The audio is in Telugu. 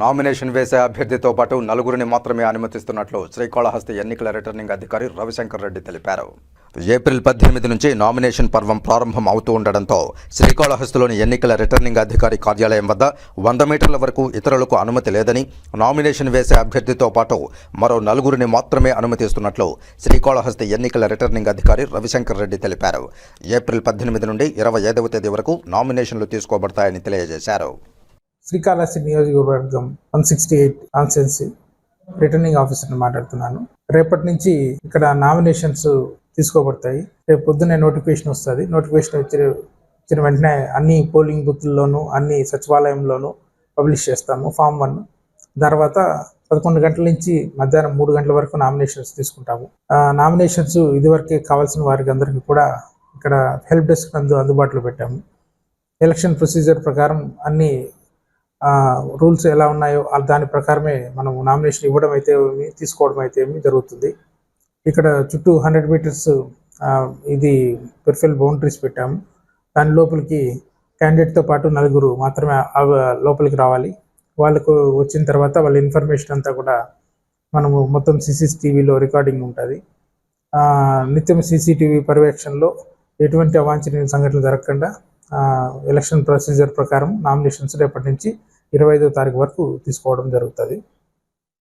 నామినేషన్ వేసే అభ్యర్థితో పాటు నలుగురిని మాత్రమే అనుమతిస్తున్నట్లు శ్రీకాళహస్తి ఎన్నికల రిటర్నింగ్ అధికారి రవిశంకర్ రెడ్డి తెలిపారు. ఏప్రిల్ పద్దెనిమిది నుంచి నామినేషన్ పర్వం ప్రారంభం అవుతూ ఉండడంతో శ్రీకాళహస్తిలోని ఎన్నికల రిటర్నింగ్ అధికారి కార్యాలయం వద్ద వంద మీటర్ల వరకు ఇతరులకు అనుమతి లేదని నామినేషన్ వేసే అభ్యర్థితో పాటు మరో నలుగురిని మాత్రమే అనుమతిస్తున్నట్లు శ్రీకాళహస్తి ఎన్నికల రిటర్నింగ్ అధికారి రవిశంకర్ రెడ్డి తెలిపారు. ఏప్రిల్ పద్దెనిమిది నుండి ఇరవై ఐదవ తేదీ వరకు నామినేషన్లు తీసుకోబడతాయని తెలియజేశారు. శ్రీకాళహస్తి నియోజకవర్గం one sixty eight constituency returning ఆఫీసర్ని మాట్లాడుతున్నాను. రేపటి నుంచి ఇక్కడ నామినేషన్స్ తీసుకోబడతాయి. రేపు పొద్దున్నే నోటిఫికేషన్ వస్తుంది. నోటిఫికేషన్ వచ్చిన వచ్చిన వెంటనే అన్ని పోలింగ్ బూత్ల్లోనూ అన్ని సచివాలయంలోనూ పబ్లిష్ చేస్తాము. Form one. తర్వాత పదకొండు గంటల నుంచి మధ్యాహ్నం మూడు గంటల వరకు నామినేషన్స్ తీసుకుంటాము. నామినేషన్స్ ఇదివరకే కావాల్సిన వారికి అందరికీ కూడా ఇక్కడ హెల్ప్ డెస్క్ నందు అందుబాటులో పెట్టాము. ఎలక్షన్ ప్రొసీజర్ ప్రకారం అన్ని రూల్స్ ఎలా ఉన్నాయో దాని ప్రకారమే మనం నామినేషన్ ఇవ్వడం అయితే ఏమి, తీసుకోవడం అయితే ఏమి జరుగుతుంది. ఇక్కడ చుట్టూ హండ్రెడ్ మీటర్స్ ఇది పెర్ఫెల్ బౌండరీస్ పెట్టాము. దాని లోపలికి క్యాండిడేట్తో పాటు నలుగురు మాత్రమే లోపలికి రావాలి. వాళ్ళకు వచ్చిన తర్వాత వాళ్ళ ఇన్ఫర్మేషన్ అంతా కూడా మనము మొత్తం సీసీటీవీలో రికార్డింగ్ ఉంటుంది. నిత్యం సీసీటీవీ పర్యవేక్షణలో ఎటువంటి అవాంఛనీయ సంఘటనలు జరగకుండా ఎలక్షన్ ప్రొసీజర్ ప్రకారం నామినేషన్స్ రేపటి నుంచి ఇరవై ఐదో తారీఖు వరకు తీసుకోవడం జరుగుతుంది.